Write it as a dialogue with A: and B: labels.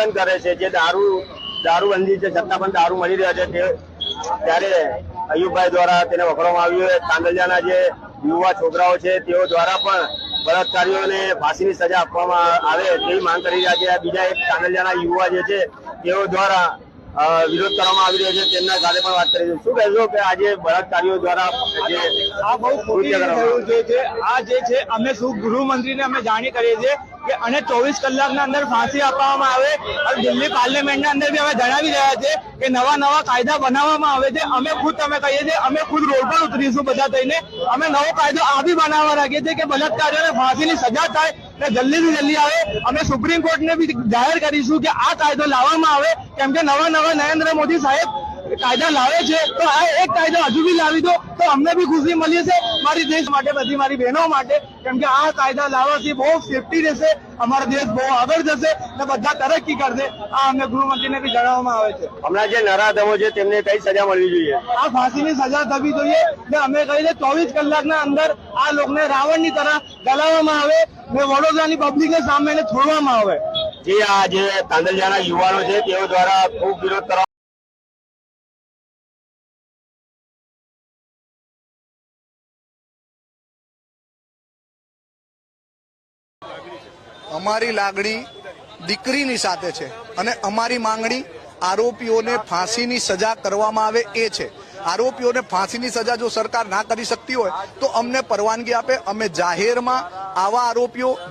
A: પસંદ કરે છે જે દારૂ દારૂબંધી છે છતાં પણ દારૂ મળી રહ્યા છે તે ત્યારે અયુબભાઈ દ્વારા તેને વખોડવામાં આવ્યું છે. કાંદલિયાના જે યુવા છોકરાઓ છે તેઓ દ્વારા પણ બળાત્કારીઓને ફાંસીની સજા આપવામાં આવે તેવી માંગ કરી રહ્યા છે. આ બીજા એક કાંદલિયાના યુવા જે છે તેઓ દ્વારા વિરોધ કરવામાં આવી રહ્યો છે. તેમના સાથે પણ વાત કરી શું કહેશો કે આજે બળાત્કારીઓ દ્વારા જે
B: આ બહુ ખોટી થયું છે આ જે છે અમે શું ગૃહમંત્રીને અમે જાણી કરીએ છીએ? અને ચોવીસ કલાકના અંદર ફાંસી આપવામાં આવે અને દિલ્હી પાર્લામેન્ટના અંદર બી અમે જણાવી રહ્યા છે કે નવા નવા કાયદા બનાવવામાં આવે છે. અમે ખુદ તમે કહીએ છીએ, અમે ખુદ રોડ પર ઉતરીશું બધા થઈને. અમે નવો કાયદો આ બી બનાવવા રાખીએ છીએ કે બલાત્કારીઓને ફાંસીની સજા થાય અને જલ્દીથી જલ્દી આવે. અમે સુપ્રીમ કોર્ટને બી જાહેર કરીશું કે આ કાયદો લાવવામાં આવે. કેમ કે નવા નવા નરેન્દ્ર મોદી સાહેબ કાયદા લાવે છે તો આ એક કાયદો હજુ બી લાવી દો તો અમને બી ખુશી મળી છે મારી દેશ માટે બધી મારી બહેનો માટે કેમ કે આ કાયદા લાવવાથી બહુ સેફટી રહેશે અમારો દેશ બહુ આગળ જશે ને બધા તરક્કી કરશે. આ અમને ગૃહમંત્રીને બી જણાવવામાં આવે છે.
A: હમણાં જે નરાધમો છે તેમને કઈ સજા મળવી જોઈએ?
B: આ ફાંસીની સજા થવી જોઈએ ને અમે કહીએ ચોવીસ કલાકના અંદર આ લોકોને રાવણની તરફ ગલાવવામાં આવે ને વડોદરાની પબ્લિકને સામે છોડવામાં આવે.
A: જે આ જે તાંદલિયાના યુવાનો છે તેઓ દ્વારા ખૂબ વિરોધ કરવા
C: અમારી લાગણી દીકરીની સાથે છે અને અમારી માંગણી આરોપીઓને ફાંસીની સજા કરવામાં આવે એ છે. આરોપીઓને ફાંસીની સજા જો સરકાર ના કરી શકતી હોય તો અમને પરવાનગી આપે. અમે જાહેરમાં આવા આરોપીઓ